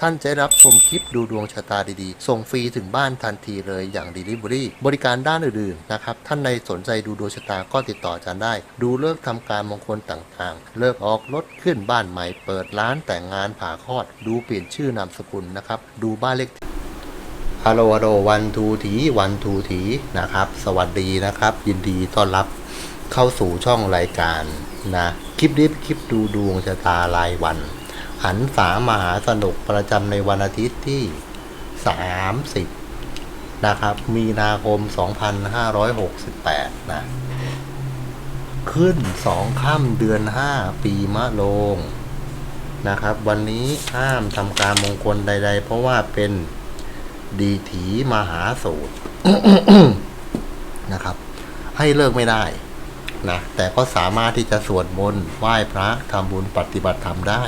ท่านจะรับชมคลิปดูดวงชะตาดีๆ ส่งฟรีถึงบ้านทันทีเลยอย่าง Delivery บริการด้านอื่นๆนะครับ ท่านในสนใจดูดวงชะตาก็ติดต่ออาจารย์ได้ ดูเลิกษ์ทำการมงคลต่างๆ เลิกออกรถขึ้นบ้านใหม่ เปิดร้านแต่งงานผ่าคลอด ดูเปลี่ยนชื่อนามสกุลนะครับ ดูบ้านเลขฮัลโหลฮัลโหลวันทูถีวันทูถีนะครับ สวัสดีนะครับ ยินดีต้อนรับเข้าสู่ช่องรายการนะ คลิปนี้คลิปดูดวงชะตารายวัน หันสามหาสนุกประจำในวันอาทิตย์ที่ 30 นะครับ มีนาคม 2568 นะ ขึ้นสองค่ำเดือน 5 ปีมะโรงนะครับ วันนี้ห้ามทำการมงคลใด ๆ เพราะว่าเป็นดีถีมหาสูตรนะครับ ให้เลิกไม่ได้นะแต่ก็สามารถที่จะสวดมนต์ไหว้พระทำบุญปฏิบัติธรรมได้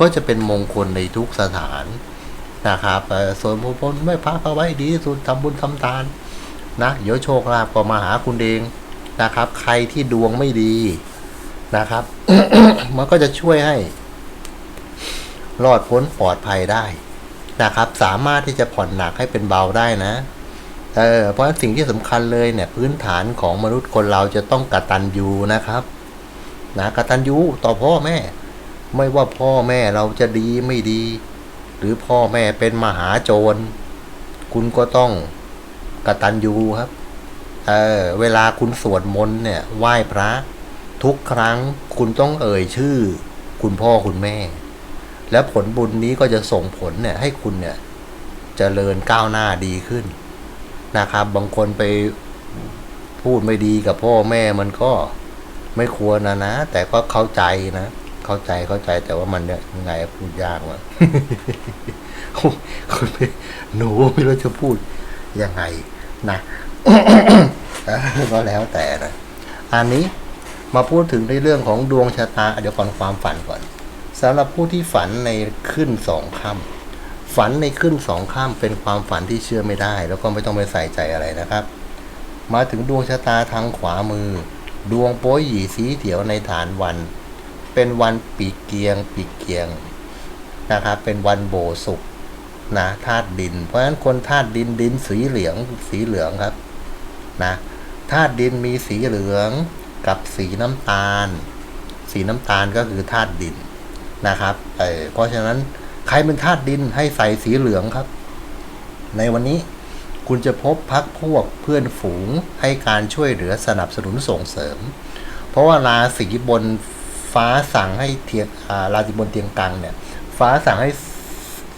ก็จะเป็นมงคลในทุกสถานนะครับเอ่อสวดมนต์ไหว้พระก็ไว้ดีที่สุดทำบุญทำทานนะเดี๋ยวโชคลาภก็มาหาคุณเองนะครับ ใครที่ดวงไม่ดีนะครับ มันก็จะช่วยให้รอดพ้นปลอดภัยได้นะครับ สามารถที่จะผ่อนหนักให้เป็นเบาได้นะเออเพราะฉะนั้นสิ่งที่สำคัญเลยเนี่ย พื้นฐานของมนุษย์คนเราจะต้องกตัญญูนะครับ นะกตัญญูต่อพ่อแม่ ไม่ว่าพ่อแม่เราจะดีไม่ดี หรือพ่อแม่เป็นมหาโจร คุณก็ต้องกระตัญญูครับ เออเวลาคุณสวดมนต์เนี่ยไหว้พระ ทุกครั้งคุณต้องเอ่ยชื่อ คุณพ่อคุณแม่ แล้วผลบุญนี้ก็จะส่งผลเนี่ยให้คุณเนี่ยจเจริญก้าวหน้าดีขึ้นนะครับ บางคนไปพูดไม่ดีกับพ่อแม่มันก็ไม่ควรนะนะ แต่ก็เข้าใจนะ เข้าใจเข้าใจแต่ว่ามันเนี่ยยังไงพูดยากว่ะคนไหนูไม่รู้จะพูดยังไงนะก็แล้วแต่นะอันนี้มาพูดถึงในเรื่องของดวงชะตา เดี๋ยวก่อนความฝันก่อนสำหรับผู้ที่ฝันในขึ้นสองค่ำฝันในขึ้นสองค่ำเป็นความฝันที่เชื่อไม่ได้ แล้วก็ไม่ต้องไปใส่ใจอะไรนะครับ มาถึงดวงชะตาทางขวามือ ดวงโป้ยหยีสีเถียวในฐานวัน เป็นวันปีเกียง ปีเกียงนะครับ เป็นวันโบสุกนะธาตุดิน เพราะฉะนั้นคนธาตุดินดินสีเหลืองสีเหลืองครับนะธาตุดินมีสีเหลืองกับสีน้ำตาล สีน้ำตาลก็คือธาตุดินนะครับเออเพราะฉะนั้นใครเป็นธาตุดินให้ใส่สีเหลืองครับ ในวันนี้คุณจะพบพักพวกเพื่อนฝูงให้การช่วยเหลือสนับสนุนส่งเสริม เพราะว่าราศีบน ฟ้าสั่งให้เทียงอ่าราศีบนเตียงกังเนี่ย ฟ้าสั่งให้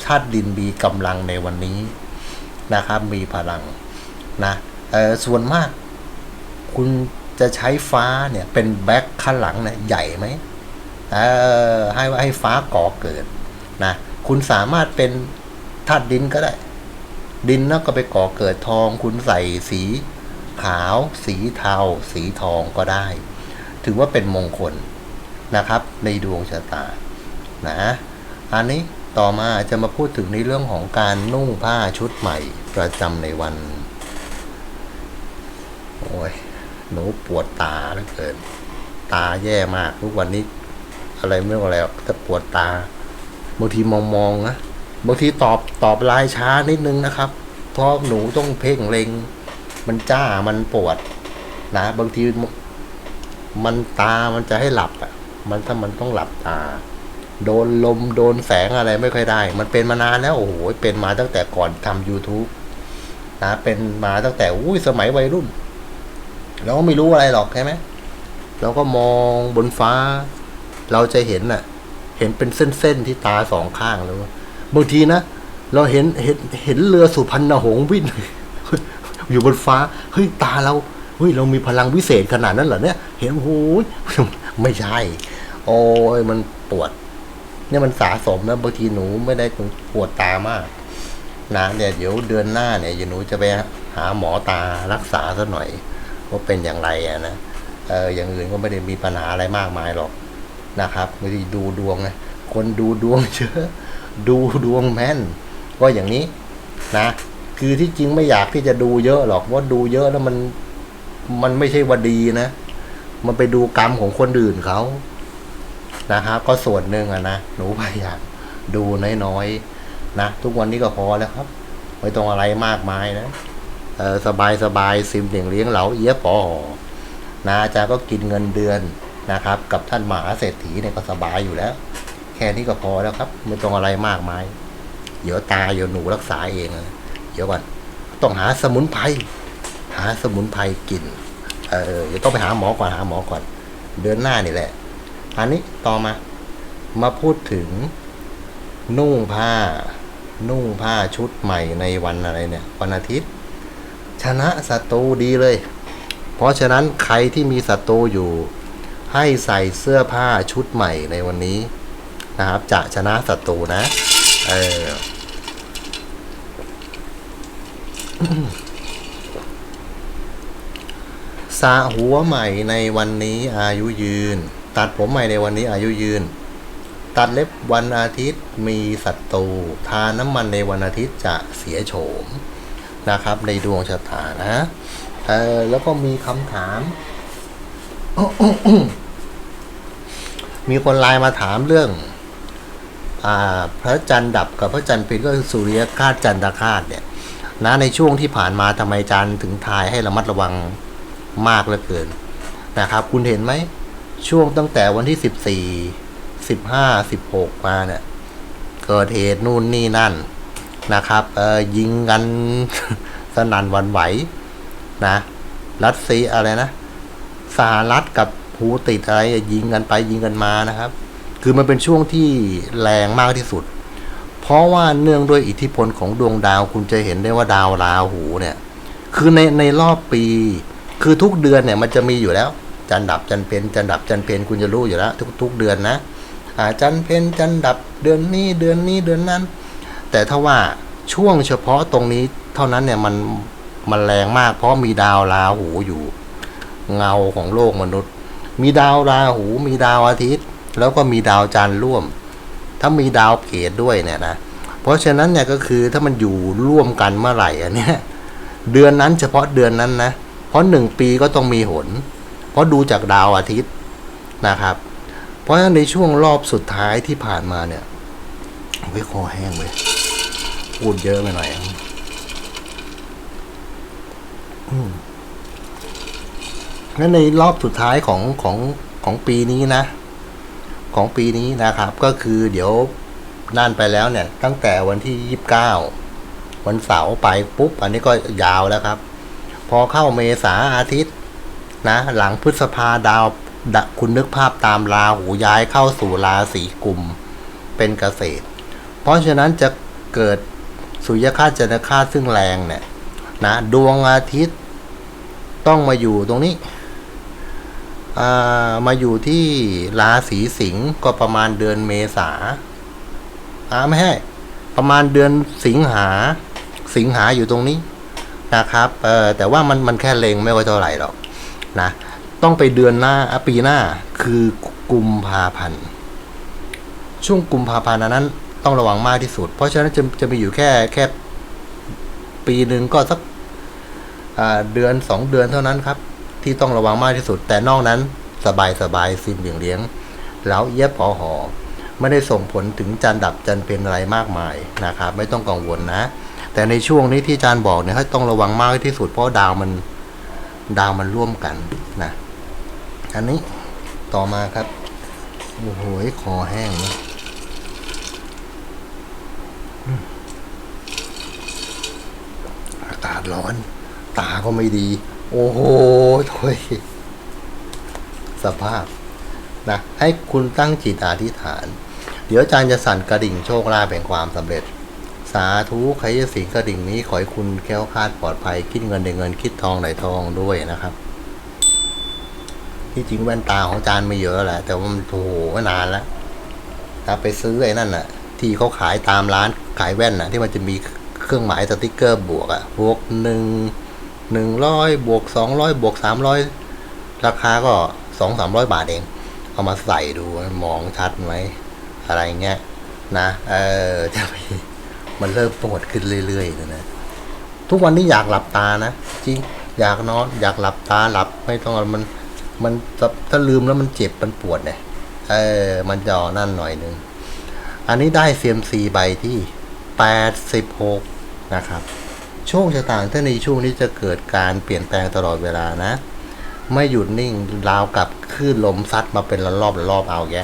ธาตุดินมีกำลังในวันนี้นะครับ มีพลังนะส่วนมาก คุณจะใช้ฟ้าเนี่ยเป็นแบ็คข้างหลังเนี่ยใหญ่ไหมให้ว่าให้ฟ้าก่อเกิดนะคุณสามารถเป็นธาตุดินก็ได้ ดินแล้วก็ไปก่อเกิดทอง คุณใส่สีขาว สีเทา สีทองก็ได้ ถือว่าเป็นมงคล นะครับ ในดวงชะตานะอันนี้ต่อมาจะมาพูดถึงในเรื่องของการนุ่งผ้าชุดใหม่ประจำในวัน โอ้ยหนูปวดตาเหลือเกิน ตาแย่มากทุกวันนี้ อะไรไม่รู้อะไรหรอกแต่ปวดตาบางทีมองมองๆนะบางทีตอบตอบลายช้านิดนึงนะครับ เพราะหนูต้องเพ่งเล็งมันจ้ามันปวด นะ บางทีมันตามันจะให้หลับอะ มันถ้ามันต้องหลับตา โดนลมโดนแสงอะไรไม่ค่อยได้ มันเป็นมานานแล้วโอ้โหเป็นมาตั้งแต่ก่อนทำ YouTube นะเป็นมาตั้งแต่อุ้ยสมัยวัยรุ่นเราก็ไม่รู้อะไรหรอกใช่ไหมเราก็มองบนฟ้า เราจะเห็นน่ะ เห็นเป็นเส้นๆที่ตาสองข้างแล้วบางทีนะเราเห็นเห็นเห็นเรือสุพรรณหงส์วิ่งอยู่บนฟ้าเฮ้ยตาเราเฮ้ยเรามีพลังวิเศษขนาดนั้นเหรอเนี่ย เห็นโอ้โหไม่ใช่ โอ้ยมันปวด เนี่ยมันสะสมนะบางทีหนูไม่ได้ปวดตามากนะเนี่ยเดี๋ยวเดือนหน้าเนี่ยหนูจะไปหาหมอตารักษาซะหน่อยว่าเป็นอย่างไรอะนะเอออย่างอื่นก็ไม่ได้มีปัญหาอะไรมากมายหรอกนะครับบางทีดูดวงไงคนดูดวงเยอะดูดวงแม่น ก็อย่างนี้นะ คือที่จริงไม่อยากที่จะดูเยอะหรอกว่าดูเยอะแล้วมันมันไม่ใช่ว่าดีนะ มันไปดูกรรมของคนอื่นเขา นะครับก็ส่วนหนึ่งอะนะหนูพยายามดูน้อยๆนะ ทุกวันนี้ก็พอแล้วครับ ไม่ต้องอะไรมากมายนะเออสบายสบายซิมเลี้ยงเลี้ยงเหลาเอี้ยปอนะอาจารย์ก็กินเงินเดือนนะครับ กับท่านมหาเศรษฐีเนี่ยก็สบายอยู่แล้ว แค่นี้ก็พอแล้วครับ ไม่ต้องอะไรมากมาย เดี๋ยวตาเดี๋ยวหนูรักษาเองเดี๋ยวก่อนต้องหาสมุนไพรหาสมุนไพรกิน เออเดี๋ยวต้องไปหาหมอก่อนหาหมอก่อน เดือนหน้านี่แหละ อันนี้ต่อมา มาพูดถึง นุ่งผ้า นุ่งผ้าชุดใหม่ในวันอะไรเนี่ย วันอาทิตย์ ชนะศัตรูดีเลย เพราะฉะนั้นใครที่มีศัตรูอยู่ ให้ใส่เสื้อผ้าชุดใหม่ในวันนี้นะครับ จะชนะศัตรูนะ เออสระหัวใหม่ในวันนี้อายุยืน ตัดผมใหม่ในวันนี้อายุยืน ตัดเล็บวันอาทิตย์มีศัตรูทาน้ำมันในวันอาทิตย์จะเสียโฉมนะครับ ในดวงชะตานะเออแล้วก็มีคำถาม มีคนไลน์มาถามเรื่องอ่าพระจันทร์ดับกับพระจันทร์เป็นก็คือสุริยคาตจันทรคาตเนี่ยนะในช่วงที่ผ่านมาทำไมอาจารย์ถึงทายให้ระมัดระวังมากเหลือเกินนะครับ คุณเห็นไหม ช่วงตั้งแต่วันที่สิบสี่สิบห้าสิบหกมาเนี่ย เกิดเหตุนู่นนี่นั่นนะครับ เออยิงกันสนั่นวันไหวนะ รัสเซียอะไรนะสหรัฐกับฮูติดอะไรยิงกันไปยิงกันมานะครับ คือมันเป็นช่วงที่แรงมากที่สุด เพราะว่าเนื่องด้วยอิทธิพลของดวงดาวคุณจะเห็นได้ว่าดาวราหูเนี่ย คือในในรอบปี คือทุกเดือนเนี่ยมันจะมีอยู่แล้ว จันดับจันเพนจันดับจันเพนคุณจะรู้อยู่แล้วทุกทุกเดือนนะอ่าจันเพนจันดับเดือนนี้เดือนนี้เดือนนั้น แต่ถ้าว่าช่วงเฉพาะตรงนี้เท่านั้นเนี่ยมันมันแรงมาก เพราะมีดาวราหูอยู่ เงาของโลกมนุษย์ มีดาวราหู มีดาวอาทิตย์ แล้วก็มีดาวจันทร์ร่วม ถ้ามีดาวเกตด้วยเนี่ยนะเพราะฉะนั้นเนี่ยก็คือถ้ามันอยู่ร่วมกันเมื่อไหร่อันเนี้ยเดือนนั้นเฉพาะเดือนนั้นนะ เพราะหนึ่งปีก็ต้องมีหน เพราะดูจากดาวอาทิตย์นะครับ เพราะฉะนั้นในช่วงรอบสุดท้ายที่ผ่านมาเนี่ยไว้ยคอแห้งเลยพูดเยอะไปหน่อยอืมงั้นในรอบสุดท้ายของของของปีนี้นะ ของปีนี้นะครับ ก็คือเดี๋ยวนั่นไปแล้วเนี่ย ตั้งแต่วันที่ยี่สิบเก้าวันเสาร์ไปปุ๊บ อันนี้ก็ยาวแล้วครับ พอเข้าเมษาอาทิตย์ นะ หลังพฤษภาดาวดคุณนึกภาพตามราหูย้ายเข้าสู่ราศีกุมเป็นเกษตร เพราะฉะนั้นจะเกิดสุริยคาจนคาซึ่งแรงเนี่ยนะดวงอาทิตย์ต้องมาอยู่ตรงนี้ามาอยู่ที่ราศีสิงห์ก็ประมาณเดือนเมษาอ่าไม่ใช่ประมาณเดือนสิงหาสิงหาอยู่ตรงนี้นะครับเออแต่ว่ามันมันแค่เลงไม่ค่อยเท่าไหร่หรอก นะต้องไปเดือนหน้าอปีหน้าคือกุมภาพันธ์ช่วงกุมภาพันธ์นั้น ต้องระวังมากที่สุด เพราะฉะนั้นจะจะมีอยู่แค่แค่ปีหนึ่งก็สักเดือนสองเดือนเท่านั้นครับ ที่ต้องระวังมากที่สุด แต่นอกนั้นสบายสบายซิมเลี้ยงเลี้ยง แล้วเย็บพอหอไม่ได้ส่งผลถึงจันดับจันเป็นอะไรมากมายนะครับ ไม่ต้องกังวลนะ แต่ในช่วงนี้ที่อาจารย์บอกเนี่ยให้ต้องระวังมากที่สุดเพราะดาวมัน ดาวมันร่วมกันนะอันนี้ต่อมาครับโอ้โหคอแห้งนะอากาศร้อน ตาก็ไม่ดี โอ้โหโถยสภาพนะให้คุณตั้งจิตอธิษฐาน เดี๋ยวอาจารย์จะสั่นกระดิ่งโชคลาภแห่งความสำเร็จ สาธุใครจะสิงกระดิ่งนี้ ขอให้คุณแค้วคาดปลอดภัย คิดเงินได้เงินคิดทองได้ทองด้วยนะครับ ที่จริงแว่นตาของอาจารย์ไม่เยอะแหละแต่ว่ามันโถไม่นานแล้วนะไปซื้อไอ้นั่นน่ะ ที่เขาขายตามร้านขายแว่นน่ะ ที่มันจะมีเครื่องหมายสติกเกอร์บวกอะบวกหนึ่งหนึ่งร้อยบวกสองร้อยบวกสามร้อยราคาก็สองสามร้อยบาทเอง เอามาใส่ดูมองชัดไหมอะไรเงี้ยนะ เออจะไป มันเริ่มปวดขึ้นเรื่อยๆนะนะทุกวันนี้อยากหลับตานะจริงอยากนอนอยากหลับตาหลับไม่ต้องมันมันถ้าลืมแล้วมันเจ็บมันปวดเนี่ยเออมันจะเอนั่นหน่อยหนึ่งอันนี้ได้ CMC ใบที่86นะครับโชคชะตาถ้าในช่วงนี้จะเกิดการเปลี่ยนแปลงตลอดเวลานะ ไม่หยุดนิ่งราวกับคลื่นลมซัดมาเป็นระลอบระลอบเอาแก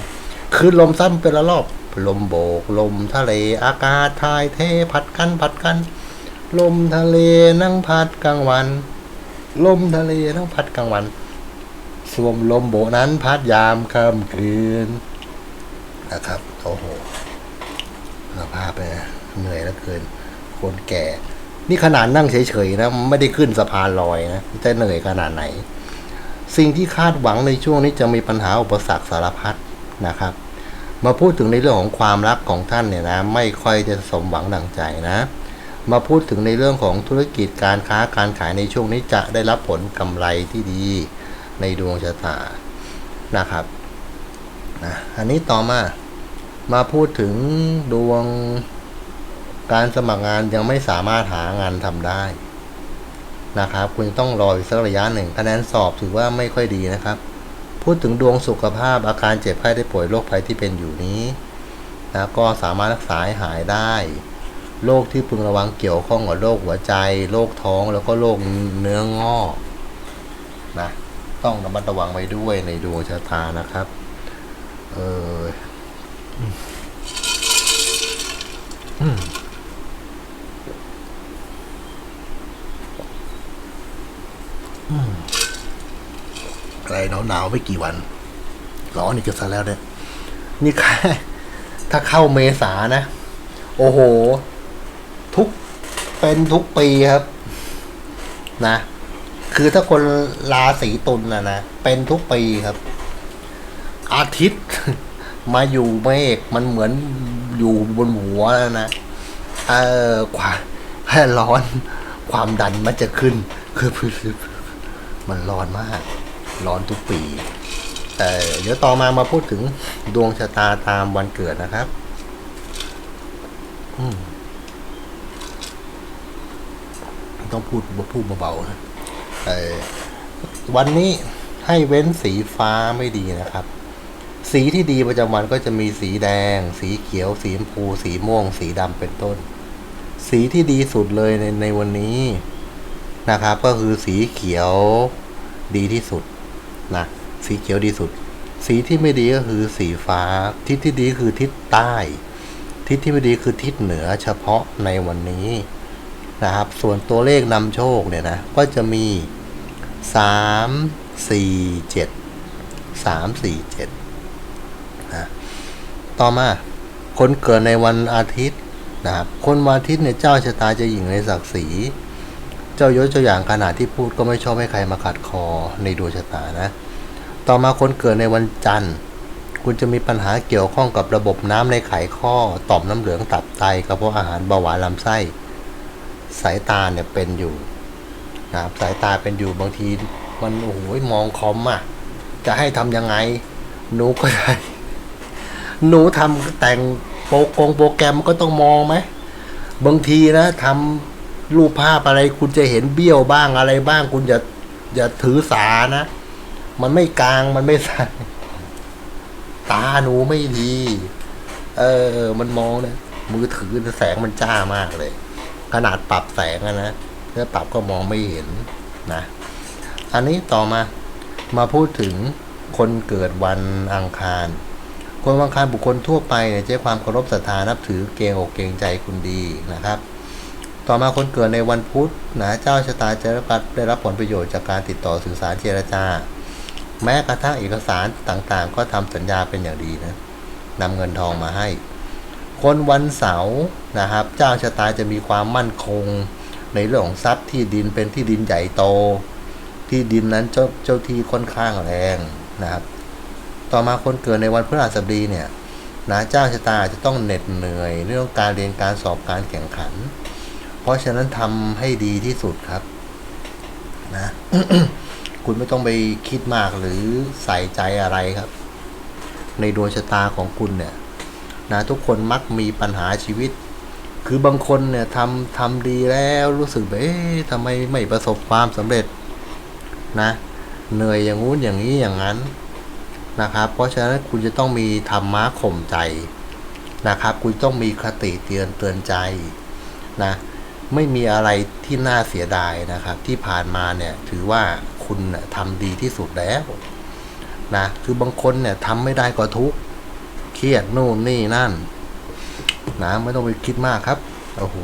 คลื่นลมซัดมเป็นระลอบ ลมโบก ลมทะเลอากาศทายเทพัดกันพัดกัน ลมทะเลนั่งพัดกลางวัน ลมทะเลนั่งพัดกลางวันสวมลมโบนั้นพัดยามค่ำคืนนะครับโอ้โหสภาพเลยนะเหนื่อยแล้วเกิน คนแก่ นี่ขนาดนั่งเฉยๆนะไม่ได้ขึ้นสะพานลอยนะจะเหนื่อยขนาดไหน สิ่งที่คาดหวังในช่วงนี้จะมีปัญหาอุปสรรคสารพัดนะครับ มาพูดถึงในเรื่องของความรักของท่านเนี่ยนะไม่ค่อยจะสมหวังดังใจนะ มาพูดถึงในเรื่องของธุรกิจการค้าการขายในช่วงนี้จะได้รับผลกำไรที่ดีในดวงชะตานะครับนะอันนี้ต่อมามาพูดถึงดวงการสมัครงานยังไม่สามารถหางานทำได้นะครับ คุณต้องรออีกสักระยะหนึ่งคะแนนสอบถือว่าไม่ค่อยดีนะครับ พูดถึงดวงสุขภาพอาการเจ็บไข้ได้ป่วยโรคภัยที่เป็นอยู่นี้นะก็สามารถรักษาให้หายได้โรคที่พึงระวังเกี่ยวข้องกับโรคหัวใจโรคท้องแล้วก็โรคเนื้องอกนะต้องระมัดระวังไว้ด้วยในดวงชะตานะครับเอออืม อะไรหนาวๆไม่กี่วันร้อนอีกจะซะแล้วเนี่ย นี่แค่ถ้าเข้าเมษานะ โอ้โห ทุกเป็นทุกปีครับ นะ คือถ้าคนราศีตุลนะนะ เป็นทุกปีครับ อาทิตย์ มาอยู่เมฆมันเหมือนอยู่บนหัวแล้วนะเออความร้อน ความดันมันจะขึ้น คือมันร้อนมาก ร้อนทุกปี แต่เดี๋ยวต่อมามาพูดถึงดวงชะตาตามวันเกิดนะครับต้องพูดพูดเบาๆนะวันนี้ให้เว้นสีฟ้าไม่ดีนะครับ สีที่ดีประจำวันก็จะมีสีแดง สีเขียว สีชมพู สีม่วง สีดำเป็นต้น สีที่ดีสุดเลยในในวันนี้นะครับ ก็คือสีเขียวดีที่สุด นะสีเขียวดีสุด สีที่ไม่ดีก็คือสีฟ้า ทิศที่ดีคือทิศใต้ ทิศที่ไม่ดีคือทิศเหนือเฉพาะในวันนี้นะครับ ส่วนตัวเลขนำโชคเนี่ยนะ ก็จะมีสามสี่เจ็ดสามสี่เจ็ดนะต่อมาคนเกิดในวันอาทิตย์นะครับ คนวันอาทิตย์เนี่ยเจ้าชะตาจะหญิงในศักดิ์ศรี เจ้ายศเจ้าอย่างขนาดที่พูดก็ไม่ชอบให้ใครมาขัดคอในดวงชะตานะ ต่อมาคนเกิดในวันจันทร์ คุณจะมีปัญหาเกี่ยวข้องกับระบบน้ำในไขข้อ ต่อมน้ำเหลืองตับไตกระเพาะอาหารเบาหวานลำไส้ สายตาเนี่ยเป็นอยู่นะครับสายตาเป็นอยู่บางทีมันโอ้โหมองคอมอะจะให้ทำยังไง หนูก็ได้หนูทำแต่งโปรกงโปรแกรมก็ต้องมองไหมบางทีนะทำรูปภาพอะไรคุณจะเห็นเบี้ยวบ้างอะไรบ้าง คุณอย่าอย่าถือสานะ มันไม่กลางมันไม่ใสตาหนูไม่ดี เออ มันมองเนี่ยมือถือแสงมันจ้ามากเลย ขนาดปรับแสงอะนะ ถ้าปรับก็มองไม่เห็นนะ อันนี้ต่อมา มาพูดถึงคนเกิดวันอังคารคนวันอังคารบุคคลทั่วไปเนี่ยใช้ความเคารพศรัทธานับถือเกรงอกเกรงใจคุณดีนะครับ ต่อมาคนเกิดในวันพุธนะเจ้าชะตาจะรับได้รับผลประโยชน์จากการติดต่อสื่อสารเจรจา แม้กระทั่งเอกสารต่างๆ ก็ทำสัญญาเป็นอย่างดีนะนำเงินทองมาให้ คนวันเสาร์นะครับ เจ้าชะตาจะมีความมั่นคง ในเรื่องของทรัพย์ที่ดินเป็นที่ดินใหญ่โต ที่ดินนั้นเจ้าเจ้าที่ค่อนข้างแรงนะครับ ต่อมาคนเกิดในวันพฤหัสบดีเนี่ยนะเจ้าชะตาอาจจะต้องเหน็ดเหนื่อย เรื่องการเรียนการสอบการแข่งขัน เพราะฉะนั้นทำให้ดีที่สุดครับ นะ คุณไม่ต้องไปคิดมากหรือใส่ใจอะไรครับ ในดวงชะตาของคุณเนี่ยนะทุกคนมักมีปัญหาชีวิต คือบางคนเนี่ยทำทำดีแล้วรู้สึกแบบเอ๊ะทำไมไม่ประสบความสำเร็จนะ เหนื่อยอย่างงู้นอย่างนี้อย่างนั้นนะครับ เพราะฉะนั้นคุณจะต้องมีธรรมะข่มใจนะครับ คุณต้องมีคติเตือนเตือนใจนะ ไม่มีอะไรที่น่าเสียดายนะครับ ที่ผ่านมาเนี่ยถือว่าคุณน่ะทำดีที่สุดแล้วนะคือบางคนเนี่ยทำไม่ได้ก็ทุกข์เครียดนู่นนี่นั่นนะไม่ต้องไปคิดมากครับโอ้โห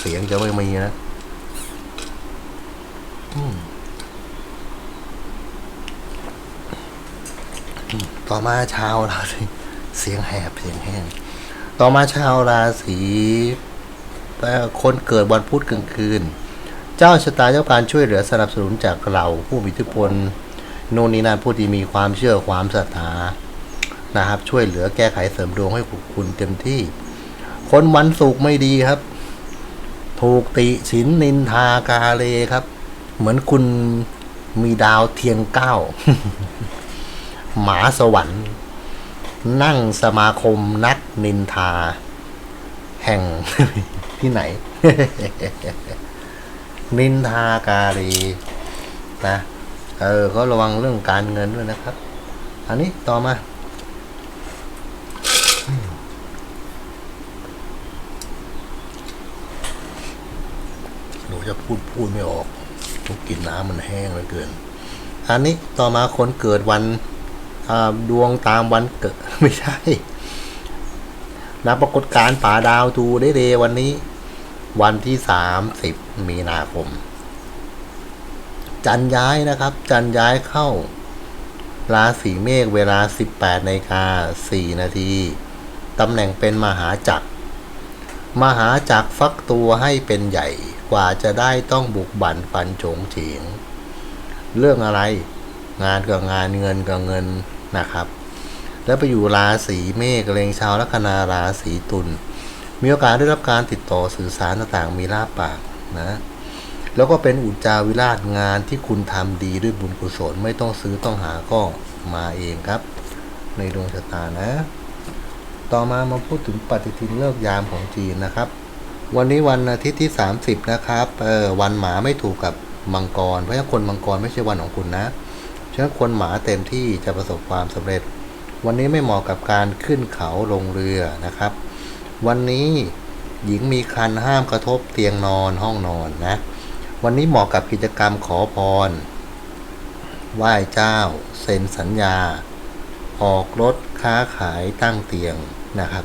เสียงจะไม่มีนะต่อมาชาวราศีเสียงแหบเสียงแห้ง ต่อมาชาวราศี คนเกิดวันพุธกลางคืน เจ้าชะตาเจ้าการช่วยเหลือสนับสนุนจากเรา ผู้มีอิทธิพลโน่นนี่นั่นผู้ที่มีความเชื่อความศรัทธานะครับ ช่วยเหลือแก้ไขเสริมดวงให้คุณเต็มที่ คนวันศุกร์ไม่ดีครับ ถูกติฉินนินทากาเลครับ เหมือนคุณมีดาวเทียงเก้า หมาสวรรค์ นั่งสมาคมนัดนินทา แห่ง ที่ไหน นินทากาลีนะเออก็ระวังเรื่องการเงินด้วยนะครับ อันนี้ต่อมา หนูจะพูดพูดไม่ออกทุกกินน้ำมันแห้งเหลือเกิน อันนี้ต่อมาคนเกิดวันดวงตามวันเกิดไม่ใช่ นับปรากฏการณ์ป่าดาวทูได้เดวันนี้ วันที่สามสิบมีนาคม จันย้ายนะครับ จันย้ายเข้า ราศีเมษเวลา 18นาฬิกา4นาทีตำแหน่งเป็นมหาจักร มหาจักรฟักตัวให้เป็นใหญ่กว่าจะได้ต้องบุกบั่นฟันโฉงเฉียงเรื่องอะไร งานกับงานเงินกับเงินนะครับ แล้วไปอยู่ราศีเมษเล็งชาวลัคนาราศีตุลมีโอกาสได้รับการติดต่อสื่อสารต่างๆมีลาบปากนะแล้วก็เป็นอุจจาวิราชงานที่คุณทำดีด้วยบุญกุศลไม่ต้องซื้อต้องหาก็มาเองครับ ในดวงชะตานะ ต่อมามาพูดถึงปฏิทินเลิกยามของจีนนะครับ วันนี้วันอาทิตย์ที่ 30 นะครับเออวันหมาไม่ถูกกับมังกร เพราะฉะนั้นคนมังกรไม่ใช่วันของคุณนะฉะนั้นคนหมาเต็มที่จะประสบความสำเร็จ วันนี้ไม่เหมาะกับการขึ้นเขาลงเรือนะครับ วันนี้หญิงมีคันห้ามกระทบเตียงนอนห้องนอนนะ วันนี้เหมาะกับกิจกรรมขอพร ไหว้เจ้า เซ็นสัญญา ออกรถค้าขายตั้งเตียงนะครับ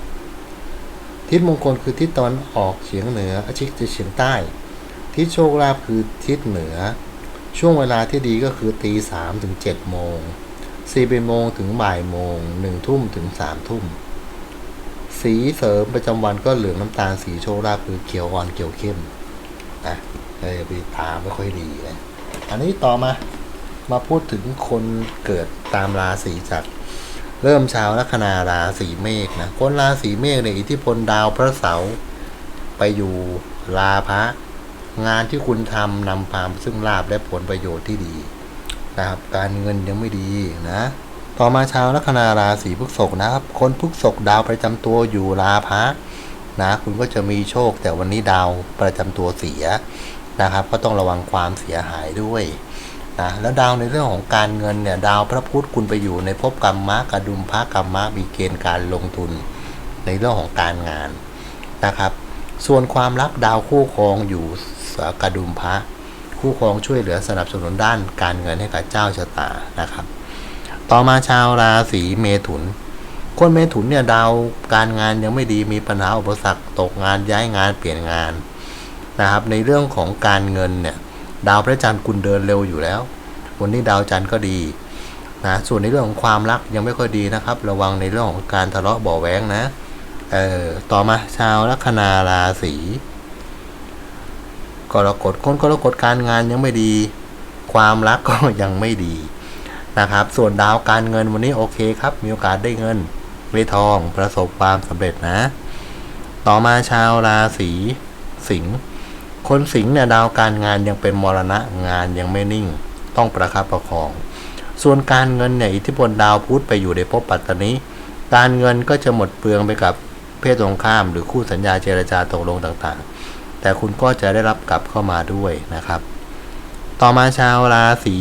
ทิศมงคลคือทิศตะวันออกเฉียงเหนืออาชิกจะเฉียงใต้ ทิศโชคลาภคือทิศเหนือ ช่วงเวลาที่ดีก็คือตีสามถึงเจ็ดโมง สี่โมงถึงบ่ายโมงหนึ่งทุ่มถึงสามทุ่ม สีเสริมประจำวันก็เหลืองน้ำตาลสีโชคลาภคือเขียวอ่อนเขียวเข้มนะเออไปตามไม่ค่อยดีนะอันนี้ต่อมามาพูดถึงคนเกิดตามราศีจักรเริ่มชาวลัคนาราศีเมษนะคนราศีเมษในยอิทธิพลดาวพระเสาร์ไปอยู่ลาพระงานที่คุณทำนำพาซึ่งลาบและผลประโยชน์ที่ดี นะครับการเงินยังไม่ดีนะ ต่อมาชาวลัคนาราศีพฤษภนะครับ คนพฤษภดาวประจำตัวอยู่ราพะนะ คุณก็จะมีโชคแต่วันนี้ดาวประจำตัวเสียนะครับ ก็ต้องระวังความเสียหายด้วยนะแล้วดาวในเรื่องของการเงินเนี่ยดาวพระพุธคุณไปอยู่ในภพกรรมมะกระดุมพระกรรมะมีเกณฑ์การลงทุนในเรื่องของการงานนะครับ ส่วนความรักดาวคู่ครองอยู่กระดุมพระ คู่ครองช่วยเหลือสนับสนุนด้านการเงินให้กับเจ้าชะตานะครับ ต่อมาชาวราศีเมถุน คนเมถุนเนี่ยดาวการงานยังไม่ดีมีปัญหาอุปสรรคตกงานย้ายงานเปลี่ยนงานนะครับ ในเรื่องของการเงินเนี่ยดาวพระจันทร์คุณเดินเร็วอยู่แล้ววันนี้ดาวจันทร์ก็ดีนะส่วนในเรื่องของความรักยังไม่ค่อยดีนะครับ ระวังในเรื่องของการทะเลาะบาะแว้งนะเอ่อต่อมาชาวลัคนาราศี กรกฎคนกรกฎการงานยังไม่ดี ความรักก็ยังไม่ดีนะครับ ส่วนดาวการเงินวันนี้โอเคครับ มีโอกาสได้เงินไม่ทองประสบความสำเร็จนะ ต่อมาชาวราศีสิงห์คนสิงห์เนี่ยดาวการงานยังเป็นมรณะงานยังไม่นิ่ง ต้องประคับประคอง ส่วนการเงินเนี่ยอิทธิพลดาวพุธไปอยู่ในภพปัตตานีการเงินก็จะหมดเปลืองไปกับเพศตรงข้าม หรือคู่สัญญาเจรจาตกลงต่างๆ แต่คุณก็จะได้รับกลับเข้ามาด้วยนะครับ ต่อมาชาวราศี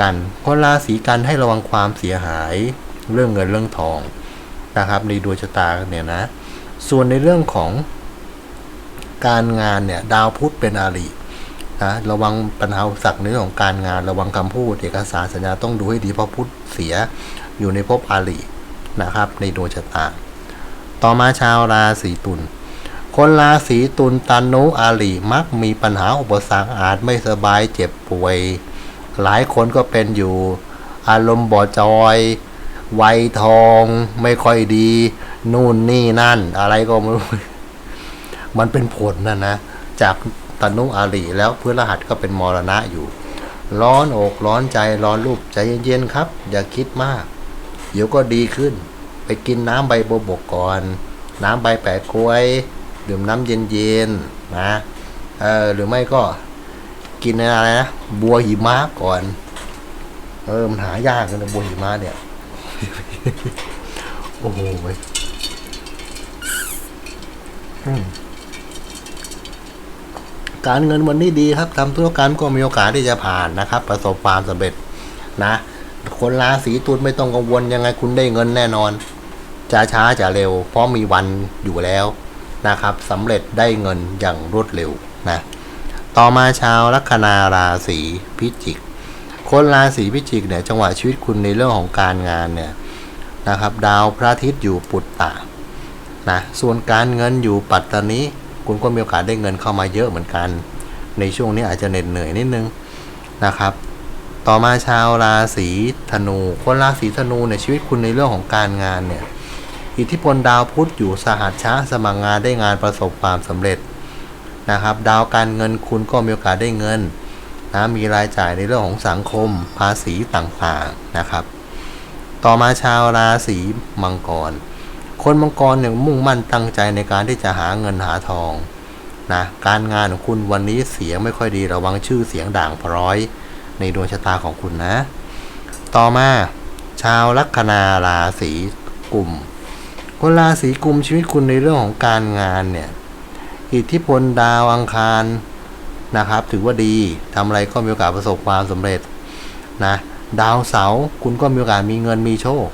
กันคนราศีกันให้ระวังความเสียหายเรื่องเงินเรื่องทองนะครับในดวงชะตาเนี่ยนะ ส่วนในเรื่องของการงานเนี่ยดาวพุธเป็นอารินะระวังปัญหาสักในเรื่องของการงานระวังคำพูดเอกสารสัญญาต้องดูให้ดีเพราะพุธเสียอยู่ในภพอารินะครับ ในดวงชะตา ต่อมาชาวราศีตุล คนราศีตุลตันุอาริมักมีปัญหาอุปสรรคอาจไม่สบายเจ็บป่วย หลายคนก็เป็นอยู่ อารมณ์บ่จอยวัยทองไม่ค่อยดี นู่นนี่นั่น อะไรก็ไม่รู้ มันเป็นผลนะนะ จากตนุอารีแล้วเพฤหัสก็เป็นมรณะอยู่ ร้อนอกร้อนใจร้อนรูปใจเย็นๆครับ อย่าคิดมาก เดี๋ยวก็ดีขึ้น ไปกินน้ำใบโบวบกก่อน น้ำใบแปะกล้วย ดื่มน้ำเย็นๆนะเออหรือไม่ก็กินอะไรนะบัวหิมะก่อน เออมันหายากนะบัวหิมะเนี่ยโอ้โหเว้ยการเงินวันนี้ดีครับทำธุรกรรมก็มีโอกาสที่จะผ่านนะครับ ประสบความสำเร็จนะคนราศีตุลไม่ต้องกังวลยังไงคุณได้เงินแน่นอนจะช้าจะเร็ว เพราะมีวันอยู่แล้ว นะครับสำเร็จได้เงินอย่างรวดเร็วนะต่อมาชาวลัคนาราศีพิจิก คนราศีพิจิกเนี่ยจังหวะชีวิตคุณในเรื่องของการงานเนี่ยนะครับดาวพระอาทิตย์อยู่ปุตตะนะส่วนการเงินอยู่ปัตตานีคุณก็มีโอกาสได้เงินเข้ามาเยอะเหมือนกัน ในช่วงนี้อาจจะเหน็ดเหนื่อยนิดนึงนะครับ ต่อมาชาวราศีธนู คนราศีธนูเนี่ยชีวิตคุณในเรื่องของการงานเนี่ย อิทธิพลดาวพุธอยู่สหัสช้าสมัครงานได้งานประสบความสำเร็จนะครับ ดาวการเงินคุณก็มีโอกาสได้เงินนะมีรายจ่ายในเรื่องของสังคมภาษีต่างๆนะครับ ต่อมาชาวราศีมังกร คนมังกรเนี่ยมุ่งมั่นตั้งใจในการที่จะหาเงินหาทองนะการงานของคุณวันนี้เสียงไม่ค่อยดีระวังชื่อเสียงด่างพร้อย ในดวงชะตาของคุณนะ ต่อมา ชาวลัคนาราศีกลุ่ม คนราศีกุมชีวิตคุณในเรื่องของการงานเนี่ยอิทธิพลดาวอังคารนะครับ ถือว่าดีทำอะไรก็มีโอกาสประสบความสำเร็จนะดาวเสาร์คุณก็มีโอกาสมีเงินมีโชค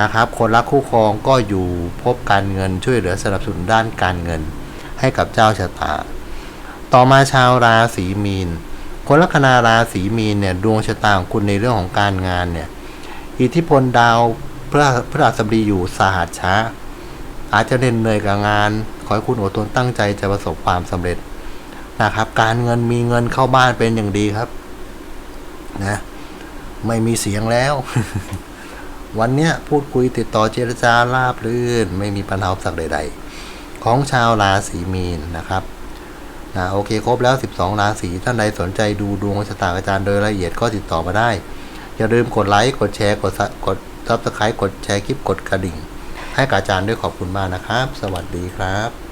นะครับ คนรักคู่ครองก็อยู่พบการเงินช่วยเหลือสนับสนุนด้านการเงิน ให้กับเจ้าชะตา ต่อมาชาวราศีมีน คนลัคนาราศีมีนเนี่ยดวงชะตาของคุณในเรื่องของการงานเนี่ยอิทธิพลดาว พระพระราชบดีอยู่สหัสช้า อาจจะเหน็ดเหนื่อยกับงาน ขอให้คุณอดทนตั้งใจจะประสบความสำเร็จนะครับ การเงินมีเงินเข้าบ้านเป็นอย่างดีครับ นะ ไม่มีเสียงแล้ว วันเนี้ยพูดคุยติดต่อเจรจาราบรื่น ไม่มีปัญหาสรรคใด ๆ ของชาวราศีมีนนะครับนะโอเคครบแล้ว 12 ราศีท่านใดสนใจดูดวงชะตาอาจารย์โดยละเอียดก็ติดต่อมาได้ อย่าลืมกดไลค์กดแชร์กดกด ซับสไครต์กดแชร์คลิปกดกระดิ่ง ให้กับอาจารย์ด้วยขอบคุณมากนะครับ สวัสดีครับ